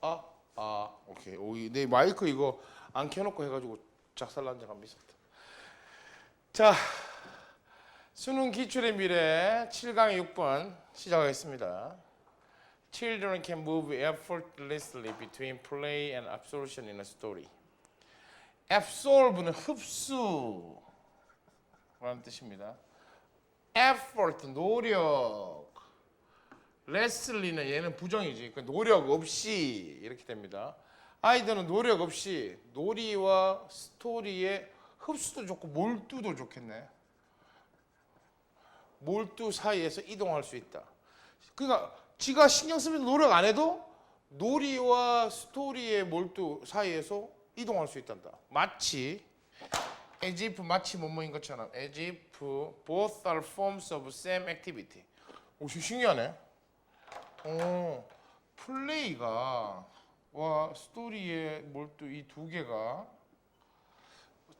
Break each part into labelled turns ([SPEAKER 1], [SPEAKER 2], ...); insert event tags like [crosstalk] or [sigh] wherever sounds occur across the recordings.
[SPEAKER 1] 아, 아, 오케이. 오, 이- 내 마이크 이거 안 켜놓고 해가지고 작살난 적한 있었다. 자, 수능 기출의 미래 7강의 6번 시작하겠습니다. Children can move effortlessly between play and absorption in a story. absorbe는 흡수라는 뜻입니다. effort 노력. 레슬리는 얘는 부정이지. 그 노력 없이 이렇게 됩니다. 아이들은 노력 없이 놀이와 스토리의 흡수도 좋고 몰두도 좋겠네. 몰두 사이에서 이동할 수 있다. 그러니까 지가 신경 쓰면서 노력 안 해도 놀이와 스토리의 몰두 사이에서 이동할 수 있단다. 마치 if 마치 뭐뭐인 것처럼 if both are forms of same activity. 오, 신- 신기하네. 어, 플레이가 와 스토리의 몰두 이 두 개가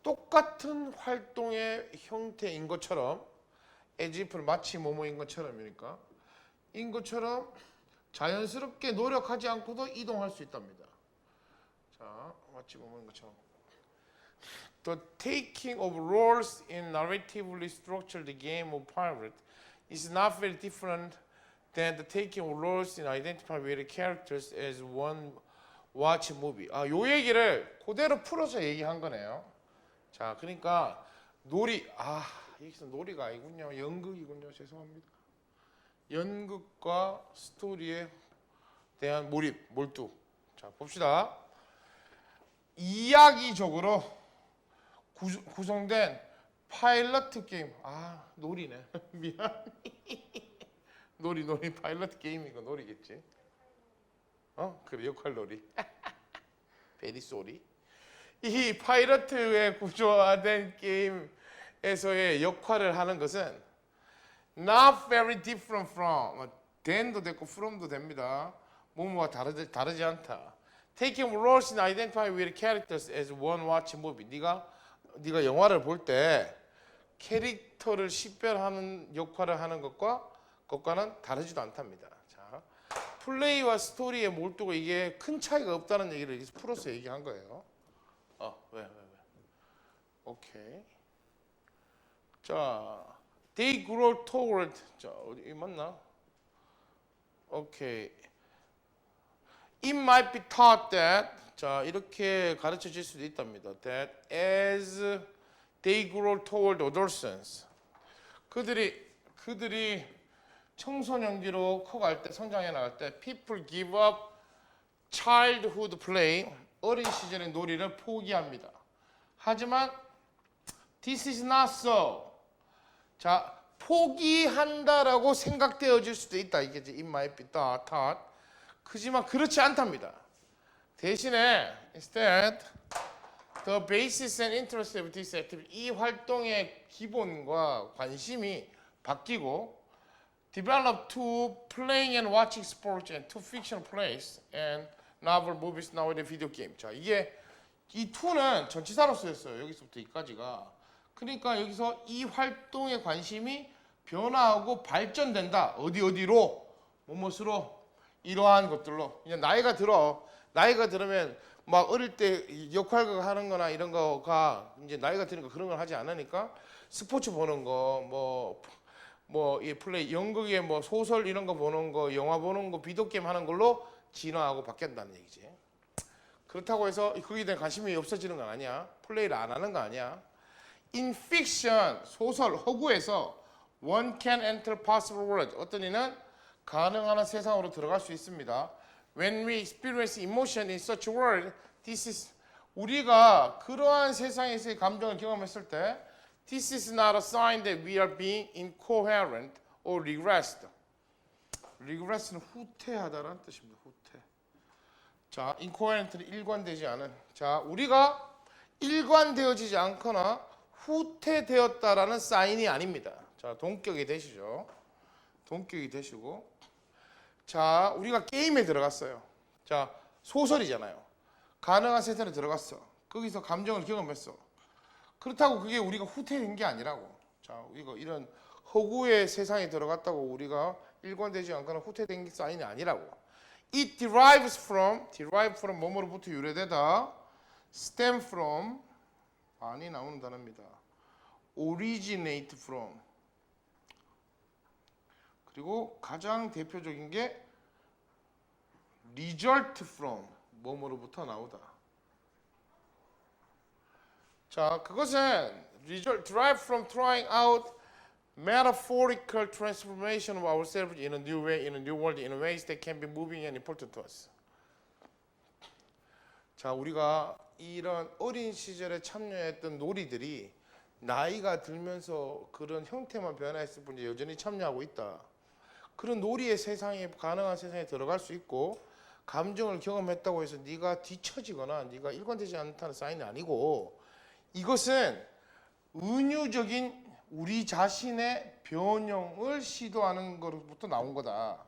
[SPEAKER 1] 똑같은 활동의 형태인 것처럼 에지프를 마치 뭐뭐인 것처럼이니까 인 것처럼 자연스럽게 노력하지 않고도 이동할 수 있답니다. 자, 마치 뭐뭐인 것처럼. The taking of roles in narratively structured game of pirate is not very different than the taking roles in identifying with characters as one watch movie. 아, 요 얘기를 그대로 풀어서 얘기한 거네요. 자, 그러니까 놀이 아, 여기서 놀이가 아니군요. 연극이군요. 죄송합니다. 연극과 스토리에 대한 몰입, 몰두. 자, 봅시다. 이야기적으로 구, 구성된 파일럿 게임. 아, 놀이네. [laughs] 미안. 놀이, 놀이, 파일럿 게임이고 놀이겠지. 어, 그래, 역할 놀이. [laughs] 베리 쏘리. 이 파이러트에 구조화된 게임에서의 역할을 하는 것은 not very different from 뭐, than도 됐고 from도 됩니다. 뭐뭐와 다르지, 다르지 않다. Taking roles in identify with characters as one watch movie. 네가 네가 영화를 볼 때 캐릭터를 식별하는 역할을 하는 것과 것과는 다르지도 않답니다. 자, 플레이와 스토리의 몰두가 이게 큰 차이가 없다는 얘기를 여기서 풀어서 얘기한 거예요. 어, 왜, 왜, 왜? 오케이. 자, they grow toward. 자, 어디 이 맞나? 오케이. It might be taught that. 자, 이렇게 가르쳐 질 수도 있답니다. That as they grow toward adolescence, 그들이 그들이 청소년기로 커갈 때 성장해 나갈 때 people give up childhood play 어린 시절의 놀이를 포기합니다. 하지만 this is not so. 자, 포기한다라고 생각되어질 수도 있다. 이게 이제 it might be thought. thought. 그지만 그렇지 않답니다. 대신에 instead the basis and interest of this activity 이 활동의 기본과 관심이 바뀌고 develop to playing and watching sports and to fictional plays and novel movies nowadays video game. 자, 이게 이 to는 전치사로 쓰였어요. 여기서부터 이까지가. 그러니까 여기서 이 활동의 관심이 변화하고 발전된다. 어디 어디로 무엇으로 이러한 것들로 이제 나이가 들어 나이가 들으면 막 어릴 때 역할극 하는 거나 이런 거가 이제 나이가 드니까 그런 걸 하지 않으니까 스포츠 보는 거 뭐 뭐 이 플레이 연극의 뭐 소설 이런 거 보는 거 영화 보는 거 비디오 게임 하는 걸로 진화하고 바뀐다는 얘기지. 그렇다고 해서 거기에 대한 관심이 없어지는 건 아니야. 플레이를 안 하는 거 아니야. In fiction 소설 허구에서 one can enter possible world 어떤 이는 가능한 세상으로 들어갈 수 있습니다. When we experience emotion in such world, this is 우리가 그러한 세상에서의 감정을 경험했을 때 This is not a sign that we are being incoherent or regressed. regress는 후퇴하다라는 뜻입니다. 후퇴. 자, incoherent는 일관되지 않은. 자, 우리가 일관되어지지 않거나 후퇴되었다라는 사인이 아닙니다. 자, 동격이 되시죠. 동격이 되시고. 자, 우리가 게임에 들어갔어요. 자, 소설이잖아요. 가능한 세상에 들어갔어. 거기서 감정을 경험했어. 그렇다고 그게 우리가 후퇴된 게 아니라고. 자, 이거 이런 허구의 세상에 들어갔다고 우리가 일관되지 않거나 후퇴된 게 사인이 아니라고. It derives from, derive from 뭐뭐로부터 유래되다. stem from 많이 나오는 단어입니다. originate from 그리고 가장 대표적인 게 result from 뭐뭐로부터 나오다. 자, 그것은 result derive from trying out metaphorical transformation of ourselves in a new way, in a new world, in ways that can be moving and important to us. 자, 우리가 이런 어린 시절에 참여했던 놀이들이 나이가 들면서 그런 형태만 변화했을 뿐이지 여전히 참여하고 있다. 그런 놀이의 세상에 가능한 세상에 들어갈 수 있고 감정을 경험했다고 해서 네가 뒤처지거나 네가 일관되지 않다는 사인이 아니고 이것은 은유적인 우리 자신의 변형을 시도하는 것부터 나온 거다.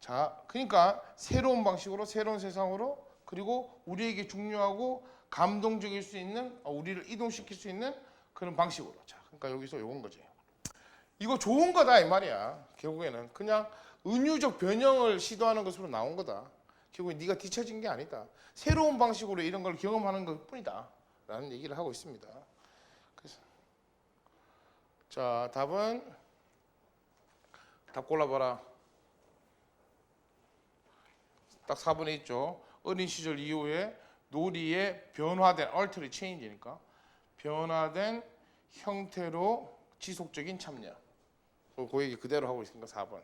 [SPEAKER 1] 자, 그러니까 새로운 방식으로 새로운 세상으로 그리고 우리에게 중요하고 감동적일 수 있는 어, 우리를 이동시킬 수 있는 그런 방식으로. 자, 그러니까 여기서 요건 거지. 이거 좋은 거다 이 말이야. 결국에는 그냥 은유적 변형을 시도하는 것으로 나온 거다. 결국에 네가 뒤처진 게 아니다. 새로운 방식으로 이런 걸 경험하는 것뿐이다. 라는 얘기를 하고 있습니다. 그래서 자, 답은 답 골라봐라. 딱 4번에 있죠. 어린 시절 이후에 놀이의 변화된 altered change니까 변화된 형태로 지속적인 참여. 그 얘기 그대로 하고 있으니까 4번.